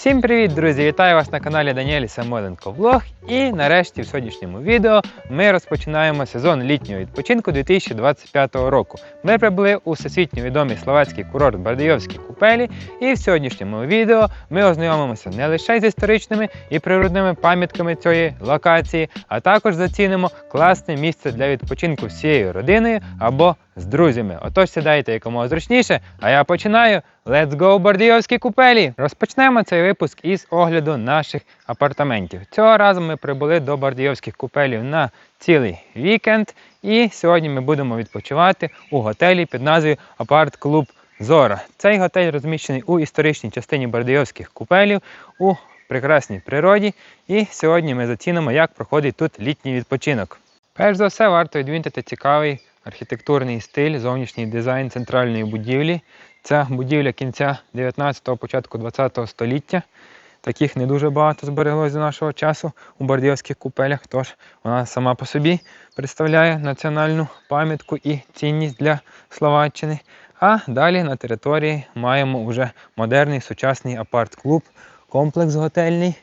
Всім привіт, друзі! Вітаю вас на каналі Даніелі Самойленко Влог. І нарешті в сьогоднішньому відео ми розпочинаємо сезон літнього відпочинку 2025 року. Ми прибули у всесвітньо відомий словацький курорт Бардійовські купелі, і в сьогоднішньому відео ми ознайомимося не лише з історичними і природними пам'ятками цієї локації, а також зацінимо класне місце для відпочинку всією родиною або з друзями. Отож сідайте якомога зручніше, а я починаю. Let's go, Бардійовські купелі! Розпочнемо цей випуск із огляду наших апартаментів. Цього разу ми прибули до Бардійовських купелів на цілий вікенд, і сьогодні ми будемо відпочивати у готелі під назвою Апарт-клуб Зора. Цей готель розміщений у історичній частині Бардійовських купелів у прекрасній природі. І сьогодні ми зацінимо, як проходить тут літній відпочинок. Перш за все, варто відмітити цікавий архітектурний стиль, зовнішній дизайн центральної будівлі. Ця будівля кінця 19-го, початку 20-го століття. Таких не дуже багато збереглося до нашого часу у бардіївських купелях, тож вона сама по собі представляє національну пам'ятку і цінність для Словаччини. А далі на території маємо вже модерний сучасний апарт-клуб, комплекс готельний.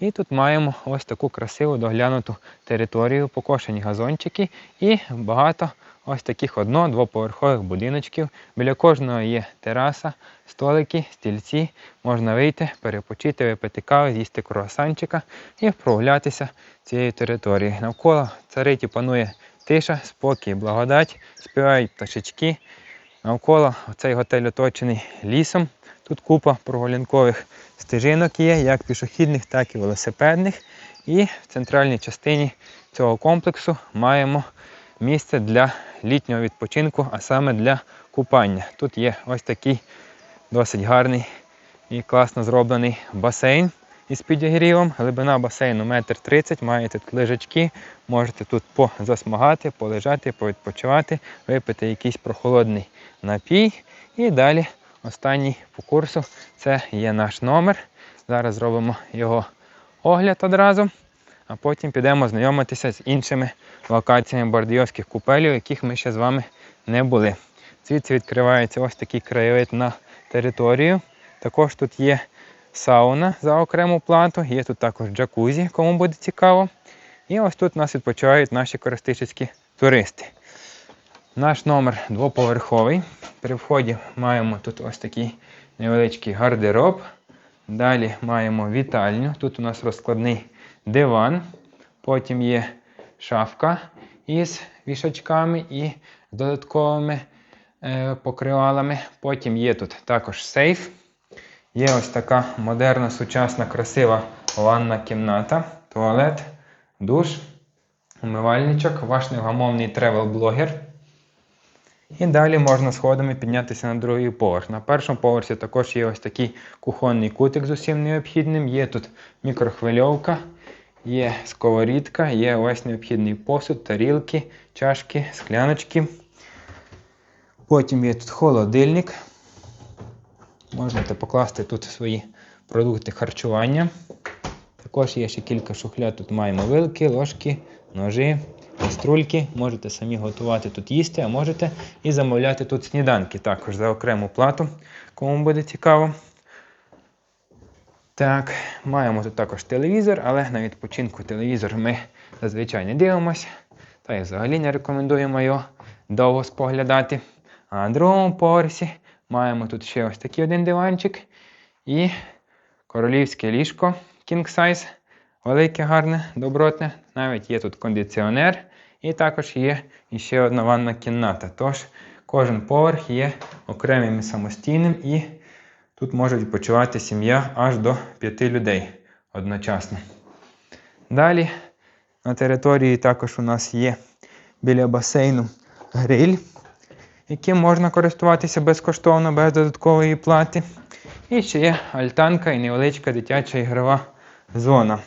І тут маємо ось таку красиву доглянуту територію, покошені газончики і багато ось таких одно-двоповерхових будиночків. Біля кожного є тераса, столики, стільці. Можна вийти, перепочити, випити кави, з'їсти круасанчика і прогулятися цією територією. Навколо цариті панує тиша, спокій, благодать, співають пташечки. Навколо цей готель оточений лісом. Тут купа прогулянкових стежинок є, як пішохідних, так і велосипедних. І в центральній частині цього комплексу маємо місце для літнього відпочинку, а саме для купання. Тут є ось такий досить гарний і класно зроблений басейн із підігрівом. Глибина басейну 1,30 м, маєте тут лежачки, можете тут позасмагати, полежати, повідпочивати, випити якийсь прохолодний напій. І далі останній по курсу це є наш номер. Зараз зробимо його огляд одразу, а потім підемо знайомитися з іншими локаціями бардійовських купелів, яких ми ще з вами не були. Звідси відкривається ось такий краєвид на територію. Також тут є сауна за окрему плату, є тут також джакузі, кому буде цікаво. І ось тут нас відпочивають наші користичні туристи. Наш номер двоповерховий. При вході маємо тут ось такий невеличкий гардероб. Далі маємо вітальню. Тут у нас розкладний диван. Потім є шафка із вішачками і додатковими е, покривалами. Потім є тут також сейф. Є ось така модерна, сучасна, красива ванна кімната, туалет, душ, умивальничок, ваш невгамовний тревел-блогер. І далі можна сходами піднятися на другий поверх. На першому поверсі також є ось такий кухонний кутик з усім необхідним. Є тут мікрохвильовка, є сковорідка, є ось необхідний посуд, тарілки, чашки, скляночки. Потім є тут холодильник. Можете покласти тут свої продукти харчування. Також є ще кілька шухляд. Тут маємо вилки, ложки, ножи, каструльки. Можете самі готувати тут їсти, а можете і замовляти тут сніданки також за окрему плату, кому буде цікаво. Так, маємо тут також телевізор, але на відпочинку телевізор ми зазвичай не дивимося. Та й взагалі не рекомендуємо його довго споглядати. А на другому поверсі маємо тут ще ось такий один диванчик і королівське ліжко King Size. Велике, гарне, добротне. Навіть є тут кондиціонер, і також є ще одна ванна кімната. Тож кожен поверх є окремим і самостійним, і тут може відпочивати сім'я аж до 5 людей одночасно. Далі на території також у нас є біля басейну гриль, яким можна користуватися безкоштовно, без додаткової плати. І ще є альтанка і невеличка дитяча ігрова зона.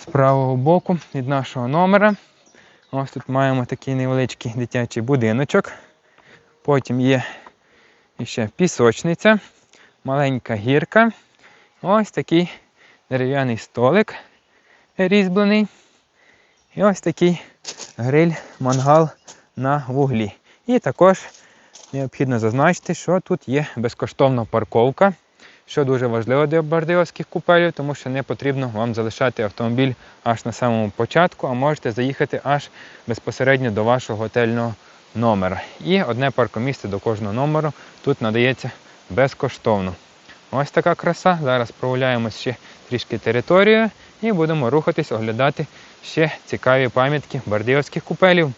З правого боку від нашого номера. Ось тут маємо такий невеличкий дитячий будиночок. Потім є ще пісочниця, маленька гірка. Ось такий дерев'яний столик різьблений. І ось такий гриль-мангал на вуглі. І також необхідно зазначити, що тут є безкоштовна парковка що дуже важливо для бардіївських купелів, тому що не потрібно вам залишати автомобіль аж на самому початку, а можете заїхати аж безпосередньо до вашого готельного номера. І одне паркомісце до кожного номеру тут надається безкоштовно. Ось така краса. Зараз прогуляємось ще трішки територію і будемо рухатись, оглядати ще цікаві пам'ятки бардіївських купелів.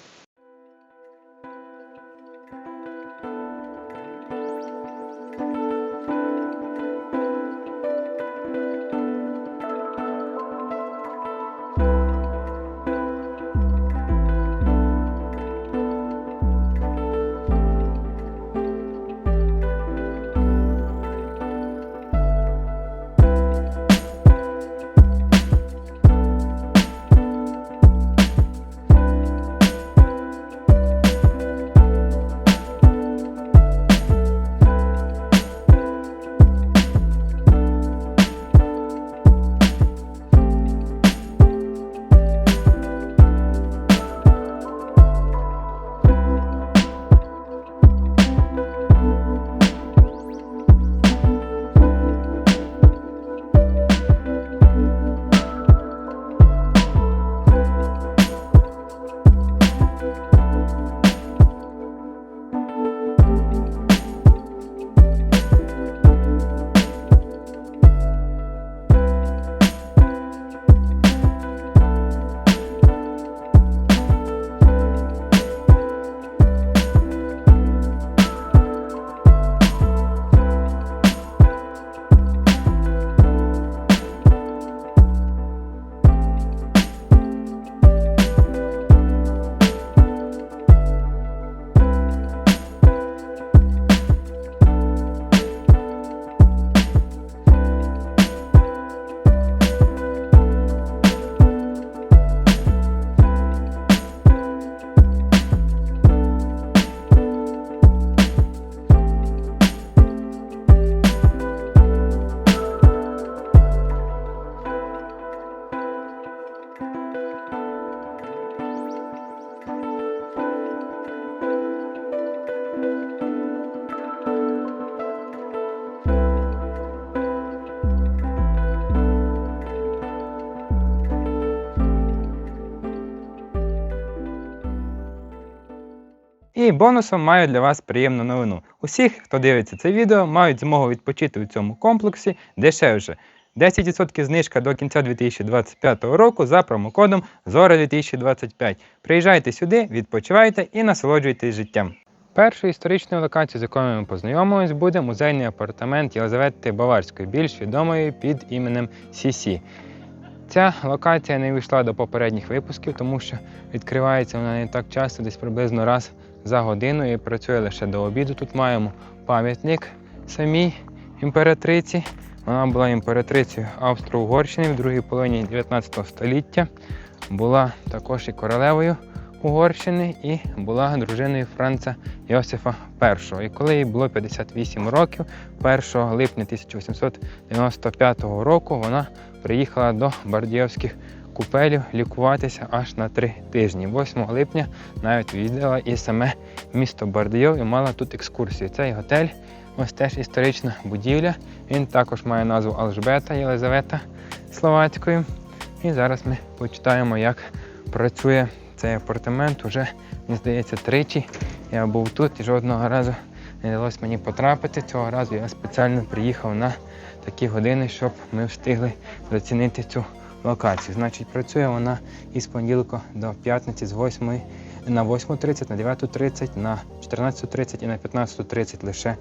Бонусом маю для вас приємну новину. Усіх, хто дивиться це відео, мають змогу відпочити у цьому комплексі дешевше. 10% знижка до кінця 2025 року за промокодом ZORA2025. Приїжджайте сюди, відпочивайте і насолоджуйтесь життям. Першою історичною локацією, з якою ми познайомимось, буде музейний апартамент Єлизавети Баварської, більш відомої під іменем Сісі. Ця локація не вийшла до попередніх випусків, тому що відкривається вона не так часто, десь приблизно раз за годину і працює лише до обіду. Тут маємо пам'ятник самій імператриці. Вона була імператрицею Австро-Угорщини в другій половині 19 століття. Була також і королевою Угорщини і була дружиною Франца Йосифа І. І коли їй було 58 років, 1 липня 1895 року вона приїхала до Бардіївських купелів лікуватися аж на три тижні. 8 липня навіть відвідала і саме місто Бардіїв і мала тут екскурсію. Цей готель, ось теж історична будівля. Він також має назву Алжбета Єлизавета Словацькою. І зараз ми почитаємо, як працює цей апартамент. Уже, мені здається, тричі. Я був тут і жодного разу не вдалося мені потрапити. Цього разу я спеціально приїхав на такі години, щоб ми встигли зацінити цю локацію. Значить, працює вона із понеділка до п'ятниці з 8 на 8.30, на 9.30, на 14.30 і на 15.30 лише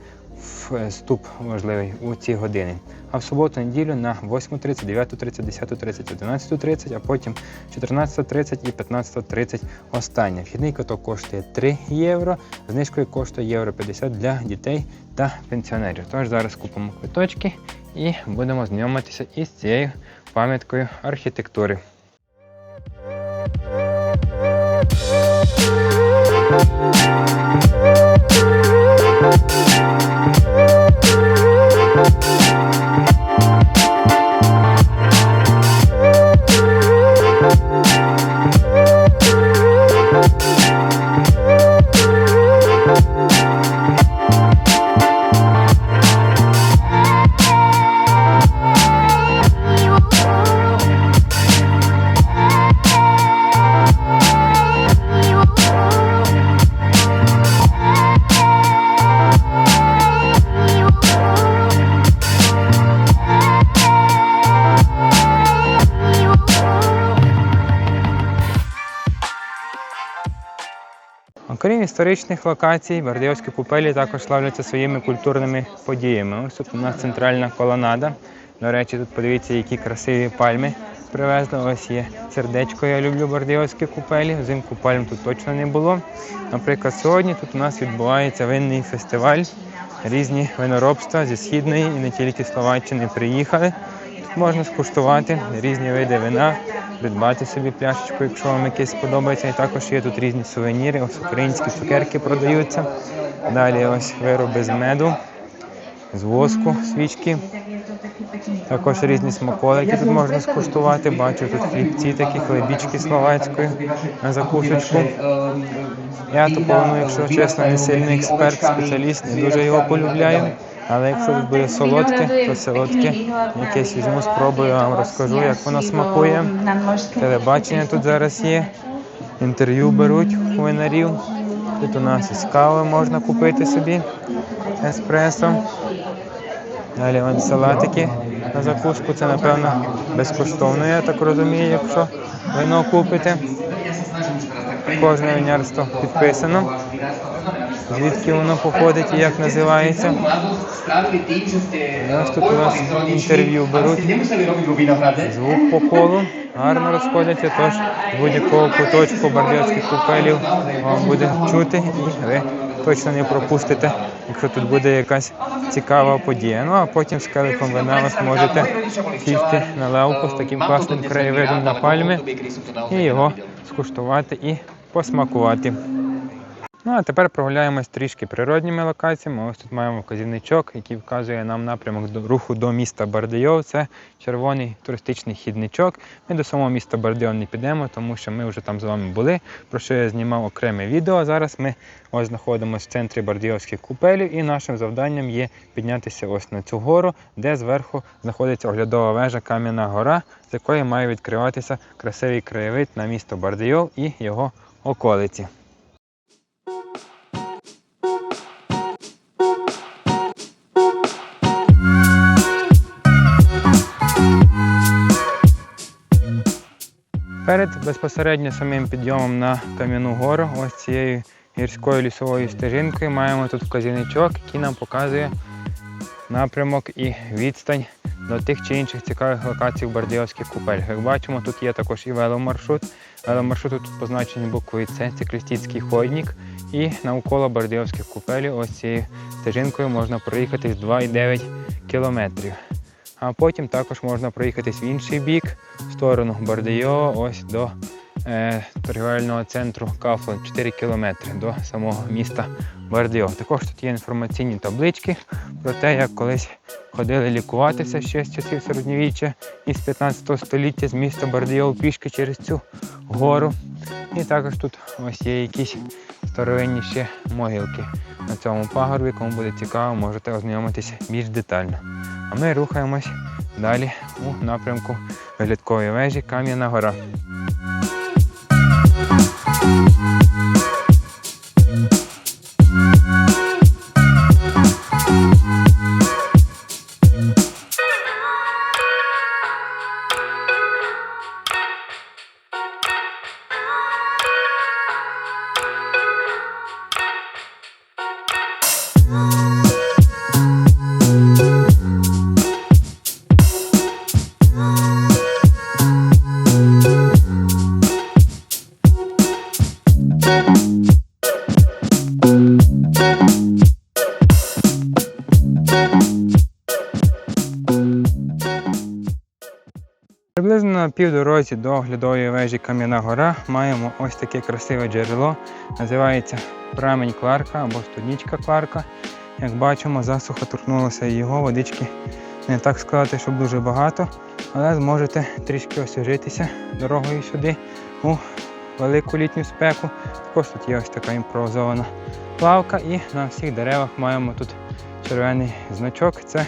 вступ важливий у ці години. А в суботу неділю на 8.30, 9.30, 10.30, 11.30, а потім 14.30 і 15.30 останнє. Вхідний каток коштує 3 євро, знижкою коштує євро 50 для дітей та пенсіонерів. Тож зараз купимо квиточки і будемо знайомитися із цією пам'яткою архітектури. Окрім історичних локацій, Бардіївські купелі також славляться своїми культурними подіями. Ось тут у нас центральна колонада. До речі, тут подивіться, які красиві пальми привезли. Ось є сердечко. Я люблю бардіївські купелі. Взимку пальм тут точно не було. Наприклад, сьогодні тут у нас відбувається винний фестиваль. Різні виноробства зі східної і не тільки Словаччини приїхали. Можна скуштувати різні види вина, придбати собі пляшечку, якщо вам якесь сподобається. І також є тут різні сувеніри, ось українські цукерки продаються. Далі ось вироби з меду, з воску, свічки. Також різні смаколики тут можна скуштувати. Бачу тут хлібці, такі хлебічки словацької на закусочку. Я то повно, якщо чесно, не сильний експерт, спеціаліст, не дуже його полюбляю. Але якщо тут буде солодке, то солодке якесь візьму, спробую, вам розкажу, як воно смакує. Телебачення тут зараз є, інтерв'ю беруть у винарів. Тут у нас із кави можна купити собі еспресо. Далі вон салатики на закуску. Це, напевно, безкоштовно, я так розумію, якщо вино купите. Кожне винярство підписано. Звідки воно походить і як називається. Ось тут у нас інтерв'ю беруть. Звук по колу гарно розходиться, тож будь-якого куточку бардівських купелів вам буде чути і ви точно не пропустите, якщо тут буде якась цікава подія. Ну а потім з келихом вина ви зможете сісти на лавку з таким класним краєвидом на пальми і його скуштувати і посмакувати. Ну а тепер прогуляємось трішки природніми локаціями. Ось тут маємо вказівничок, який вказує нам напрямок руху до міста Бардийов. Це червоний туристичний хідничок. Ми до самого міста Бардийов не підемо, тому що ми вже там з вами були, про що я знімав окреме відео. Зараз ми ось знаходимося в центрі Бардийовських купелів, і нашим завданням є піднятися ось на цю гору, де зверху знаходиться оглядова вежа Кам'яна Гора, з якої має відкриватися красивий краєвид на місто Бардийов і його околиці. Перед безпосередньо самим підйомом на Кам'яну гору, ось цією гірською лісовою стежинкою, маємо тут вказівничок, який нам показує напрямок і відстань до тих чи інших цікавих локацій в Бардіївських купелях. Як бачимо, тут є також і веломаршрут. Веломаршрут тут позначені буквою С, це Крістіцький ходник. І навколо Бардіївських купелів ось цією стежинкою можна проїхати 2,9 кілометрів. А потім також можна проїхатись в інший бік, в сторону Бардийова, ось до е, торгівельного центру Кафлан 4 кілометри до самого міста Бардийов. Також тут є інформаційні таблички про те, як колись ходили лікуватися ще з часів середньовіччя із 15 століття з міста Бардийов пішки через цю гору. І також тут ось є якісь старовинні ще могилки на цьому пагорбі. Кому буде цікаво, можете ознайомитися більш детально. А ми рухаємось далі у напрямку виглядкової вежі Кам'яна Гора. Приблизно на півдорозі до оглядової вежі Кам'яна Гора маємо ось таке красиве джерело. Називається прамень Кларка або студнічка Кларка. Як бачимо, засуха торкнулася його водички. Не так сказати, щоб дуже багато, але зможете трішки освіжитися дорогою сюди у велику літню спеку. Також тут є ось така імпровізована лавка і на всіх деревах маємо тут червоний значок. Це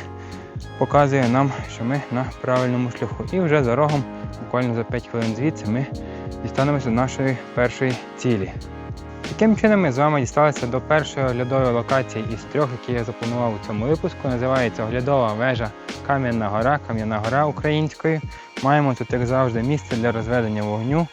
показує нам, що ми на правильному шляху. І вже за рогом, буквально за 5 хвилин звідси, ми дістанемося до нашої першої цілі. Таким чином ми з вами дісталися до першої оглядової локації із трьох, які я запланував у цьому випуску. Називається оглядова вежа Кам'яна Гора, Кам'яна Гора українською. Маємо тут, як завжди, місце для розведення вогню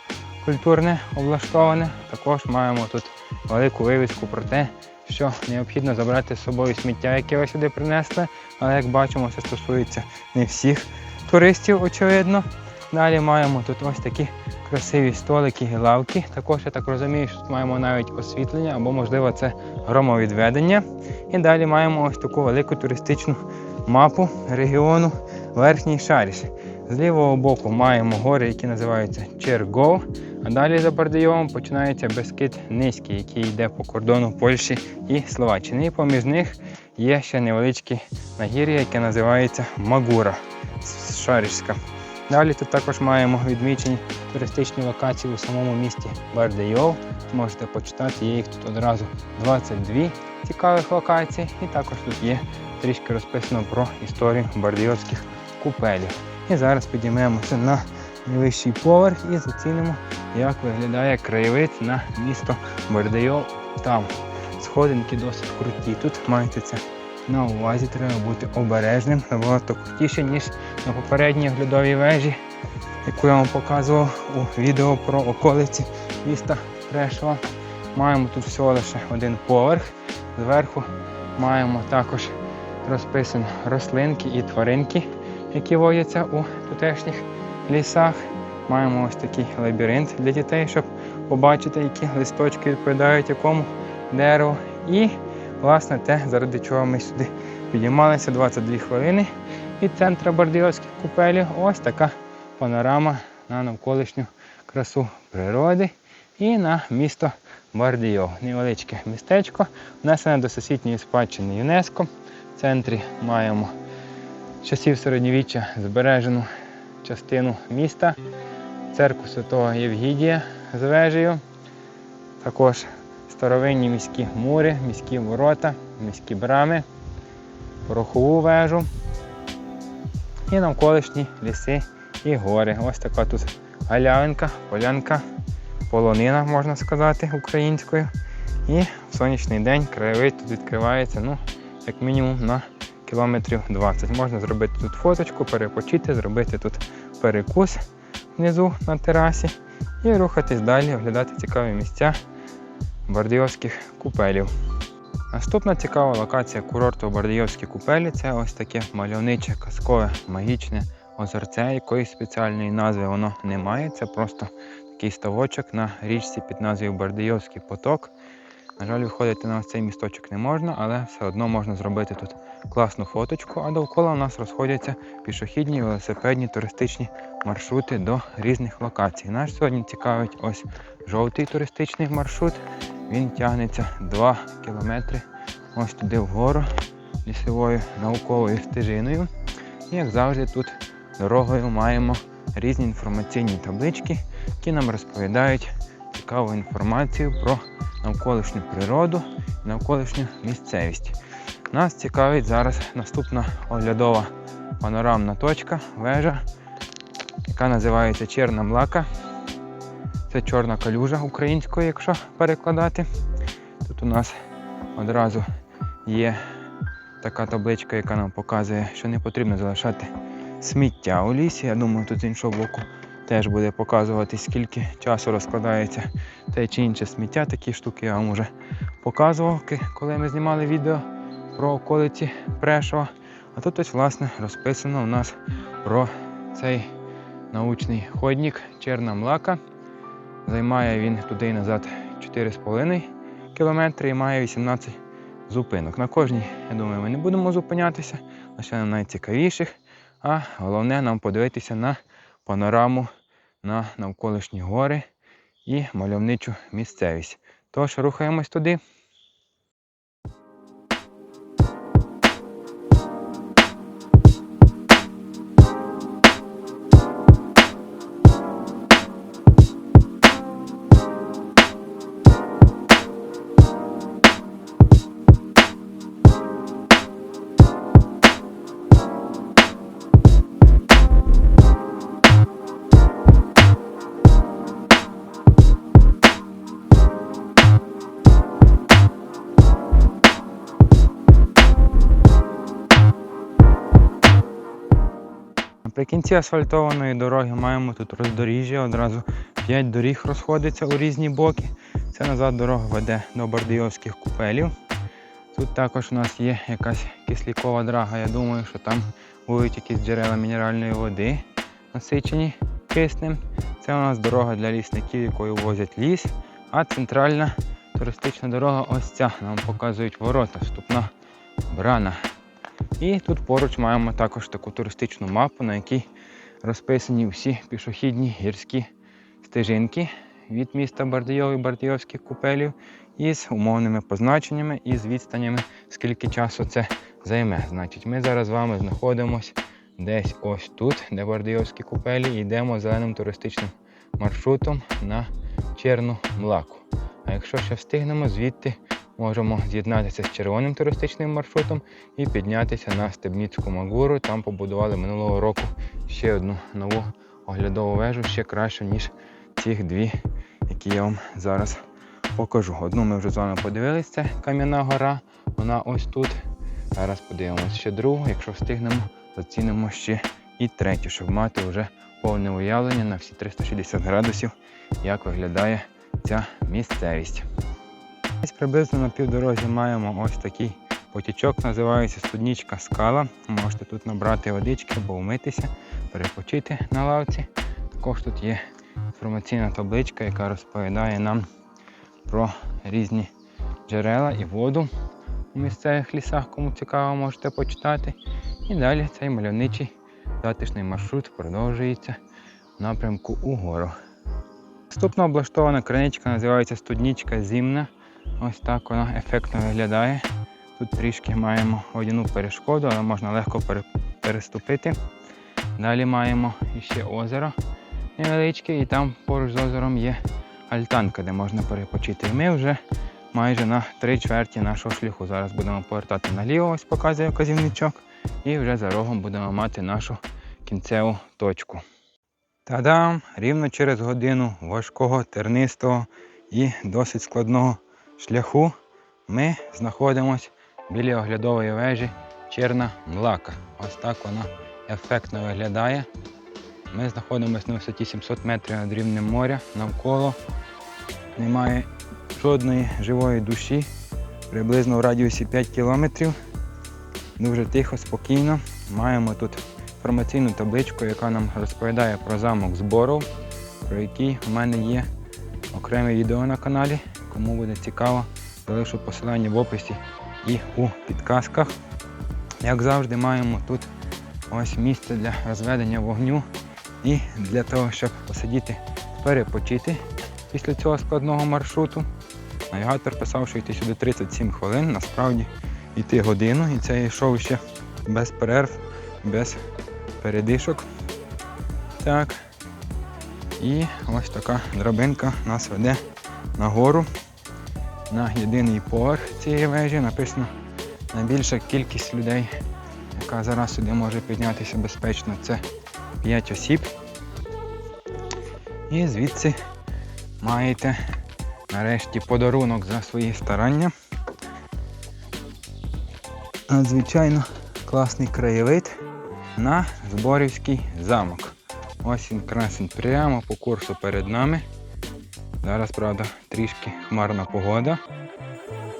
культурне облаштоване. Також маємо тут велику вивіску про те, що необхідно забрати з собою сміття, яке ви сюди принесли. Але як бачимо, це стосується не всіх туристів, очевидно. Далі маємо тут ось такі красиві столики і лавки. Також я так розумію, що тут маємо навіть освітлення або, можливо, це громовідведення. І далі маємо ось таку велику туристичну мапу регіону Верхній Шаріш. З лівого боку маємо гори, які називаються Чергов, а далі за Бардийовом починається Бескид Низький, який йде по кордону Польщі і Словаччини. І поміж них є ще невеличке нагір'я, яке називається Магура Шарішська. Далі тут також маємо відмічені туристичні локації у самому місті Бардийов. Можете почитати, є їх тут одразу 22 цікавих локацій. І також тут є трішки розписано про історію бардийовських купелів. І зараз підіймемося на найвищий поверх і зацінимо, як виглядає краєвид на місто Бардийов. Там сходинки досить круті. Тут маєте це на увазі, треба бути обережним, набагато крутіше, ніж на попередній оглядовій вежі, яку я вам показував у відео про околиці міста Прешова. Маємо тут всього лише один поверх. Зверху маємо також розписані рослинки і тваринки, які водяться у тутешніх лісах. Маємо ось такий лабіринт для дітей, щоб побачити, які листочки відповідають якому дереву. І, власне, те, заради чого ми сюди підіймалися 22 хвилини від центру Бардійовських купелів. Ось така панорама на навколишню красу природи і на місто Бардійов. Невеличке містечко, внесене до всесвітньої спадщини ЮНЕСКО. В центрі маємо часів середньовіччя збережену частину міста, церкву святого Євгідія з вежею. Також старовинні міські мури, міські ворота, міські брами, порохову вежу і навколишні ліси і гори. Ось така тут галявинка, полянка, полонина, можна сказати, українською. І в сонячний день краєвид тут відкривається ну, як мінімум на кілометрів 20. Можна зробити тут фоточку, перепочити, зробити тут перекус внизу на терасі і рухатись далі, оглядати цікаві місця Бардійовських купелів. Наступна цікава локація курорту Бардійовські купелі це ось таке мальовниче, казкове, магічне озерце, якоїсь спеціальної назви воно не має. Це просто такий ставочок на річці під назвою Бардійовський поток. На жаль, виходити на цей місточок не можна, але все одно можна зробити тут класну фоточку, а довкола у нас розходяться пішохідні, велосипедні, туристичні маршрути до різних локацій. Наш сьогодні цікавить ось жовтий туристичний маршрут. Він тягнеться 2 кілометри ось туди вгору лісовою науковою стежиною. І як завжди, тут дорогою маємо різні інформаційні таблички, які нам розповідають цікаву інформацію про навколишню природу і навколишню місцевість. Нас цікавить зараз наступна оглядова панорамна точка, вежа, яка називається Черна Млака. Це чорна калюжа українською, якщо перекладати. Тут у нас одразу є така табличка, яка нам показує, що не потрібно залишати сміття у лісі. Я думаю, тут з іншого боку теж буде показувати, скільки часу розкладається те чи інше сміття. Такі штуки я вам вже показував, коли ми знімали відео про околиці Прешова. А тут ось власне розписано у нас про цей научний ходник Черна Млака. Займає він туди і назад 4,5 кілометри і має 18 зупинок. На кожній, я думаю, ми не будемо зупинятися, лише на найцікавіших. А головне нам подивитися на панораму на навколишні гори і мальовничу місцевість. Тож рухаємось туди. Наприкінці асфальтованої дороги маємо тут роздоріжжя, одразу 5 доріг розходиться у різні боки. Це назад дорога веде до Бардійовських купелів. Тут також у нас є якась кислікова драга. Я думаю, що там будуть якісь джерела мінеральної води, насичені киснем. Це у нас дорога для лісників, якою возять ліс. А центральна туристична дорога ось ця. Нам показують ворота, вступна брана. І тут поруч маємо також таку туристичну мапу, на якій розписані всі пішохідні гірські стежинки від міста Бардійов і Бардійовських купелів із умовними позначеннями і з відстанями, скільки часу це займе. Значить, ми зараз з вами знаходимося десь ось тут, де Бардійовські купелі, і йдемо зеленим туристичним маршрутом на Черну Млаку. А якщо ще встигнемо, звідти можемо з'єднатися з червоним туристичним маршрутом і піднятися на Стебніцьку Магуру. Там побудували минулого року ще одну нову оглядову вежу, ще кращу, ніж цих дві, які я вам зараз покажу. Одну ми вже з вами подивилися, Кам'яна гора. Вона ось тут. Зараз подивимося ще другу. Якщо встигнемо, зацінимо ще і третю, щоб мати вже повне уявлення на всі 360 градусів, як виглядає ця місцевість. Десь приблизно на півдорозі маємо ось такий потічок, називається студнічка скала. Можете тут набрати водички або вмитися, перепочити на лавці. Також тут є інформаційна табличка, яка розповідає нам про різні джерела і воду у місцевих лісах, кому цікаво, можете почитати. І далі цей мальовничий затишний маршрут продовжується в напрямку угору. Наступна облаштована криничка називається студнічка зімна. Ось так вона ефектно виглядає. Тут трішки маємо водяну перешкоду, але можна легко переступити. Далі маємо ще озеро невеличке, і там поруч з озером є альтанка, де можна перепочити. І ми вже майже на три чверті нашого шляху. Зараз будемо повертати наліво, ось показує вказівничок, і вже за рогом будемо мати нашу кінцеву точку. Та-дам! Рівно через годину важкого, тернистого і досить складного шляху ми знаходимося біля оглядової вежі Черна Млака. Ось так вона ефектно виглядає. Ми знаходимося на висоті 700 метрів над рівнем моря. Навколо немає жодної живої душі, приблизно в радіусі 5 кілометрів. Дуже тихо, спокійно. Маємо тут інформаційну табличку, яка нам розповідає про замок збору, про який у мене є окреме відео на каналі. Кому буде цікаво, залишу посилання в описі і у підказках. Як завжди, маємо тут ось місце для розведення вогню і для того, щоб посидіти, перепочити після цього складного маршруту. Навігатор писав, що йти сюди 37 хвилин, насправді йти годину, і це йшов ще без перерв, без передишок. Так. І ось така драбинка нас веде нагору на єдиний поверх цієї вежі. Написано найбільша кількість людей, яка зараз сюди може піднятися безпечно, це 5 осіб. І звідси маєте нарешті подарунок за свої старання. Надзвичайно класний краєвид на Зборівський замок. Ось він красень прямо по курсу перед нами. Зараз, правда, трішки хмарна погода,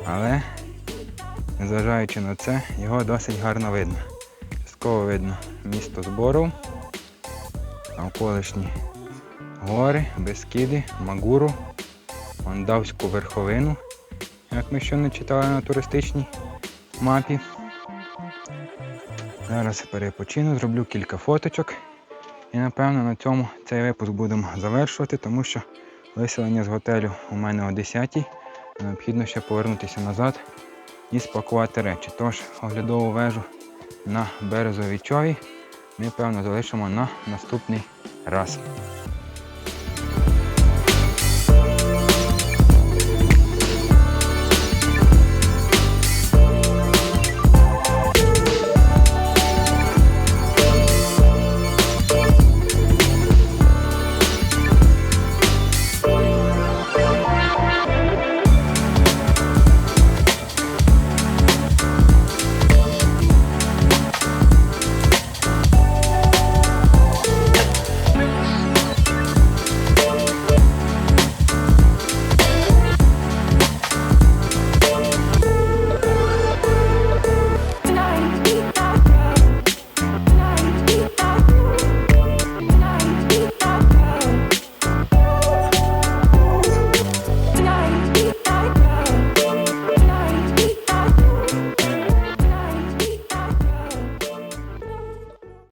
але незважаючи на це, його досить гарно видно. Частково видно місто збору, навколишні гори, Бескіди, Магуру, Мондавську верховину, як ми щойно читали на туристичній мапі. Зараз перепочину, зроблю кілька фоточок. І напевно на цьому цей випуск будемо завершувати, тому що виселення з готелю у мене о 10 Необхідно ще повернутися назад і спакувати речі. Тож оглядову вежу на березовій чові ми певно залишимо на наступний раз.